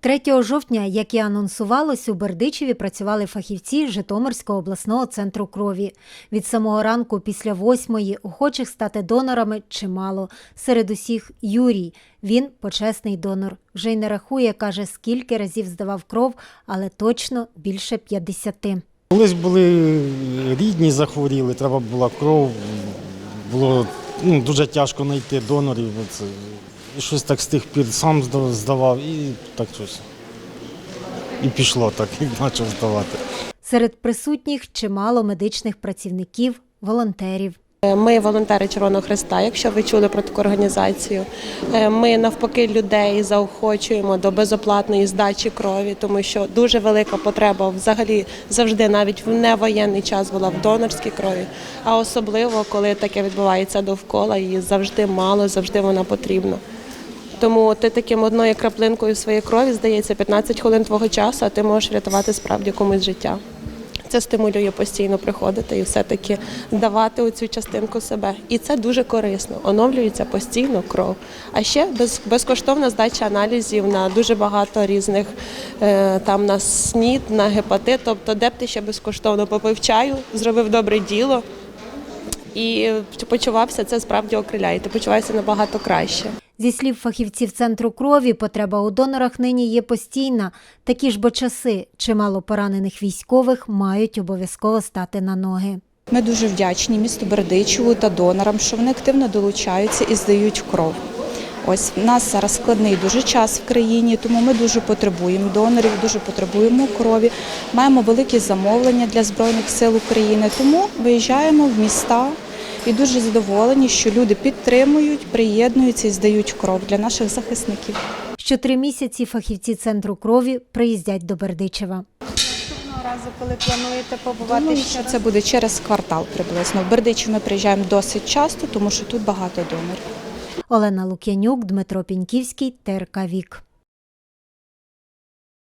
3 жовтня, як і анонсувалось, у Бердичеві працювали фахівці Житомирського обласного центру крові. Від самого ранку після восьмої охочих стати донорами чимало. Серед усіх Юрій. Він почесний донор. Вже й не рахує, каже, скільки разів здавав кров, але точно більше 50. Колись були рідні захворіли, треба була кров. Було ну, дуже тяжко знайти донорів. І щось так з тих пір сам здавав і так щось. І пішло так, і почав здавати. Серед присутніх чимало медичних працівників, волонтерів. Ми волонтери Червоного Христа, якщо ви чули про таку організацію. Е, Ми навпаки людей заохочуємо до безоплатної здачі крові, тому що дуже велика потреба взагалі завжди, навіть в невоєнний час була в донорській крові. А особливо, коли таке відбувається довкола, її завжди мало, завжди вона потрібна. Тому ти таким одною краплинкою своєї крові, здається, 15 хвилин твого часу, а ти можеш врятувати справді комусь життя. Це стимулює постійно приходити і все-таки давати оцю частинку себе. І це дуже корисно. Оновлюється постійно кров. А ще без, безкоштовна здача аналізів на дуже багато різних е, там на снід, на гепатит. Тобто, де б ти ще безкоштовно попив чаю, зробив добре діло і почувався, це справді окриляє. Ти почуваєшся набагато краще. Зі слів фахівців центру крові, потреба у донорах нині є постійна. Такі ж бо часи чимало поранених військових мають обов'язково стати на ноги. Ми дуже вдячні місту Бердичеву та донорам, що вони активно долучаються і здають кров. Ось в нас зараз складний дуже час в країні, тому ми дуже потребуємо донорів, дуже потребуємо крові. Маємо великі замовлення для збройних сил України. Тому виїжджаємо в міста і дуже задоволені, що люди підтримують, приєднуються і здають кров для наших захисників. Що три місяці фахівці центру крові приїздять до Бердичева. Наступного разу, коли плануєте побувати Думаю, що раз? це буде через квартал приблизно. В Бердичів ми приїжджаємо досить часто, тому що тут багато донорів. Олена Лук'янюк, Дмитро Піньківський, ТРК Вік.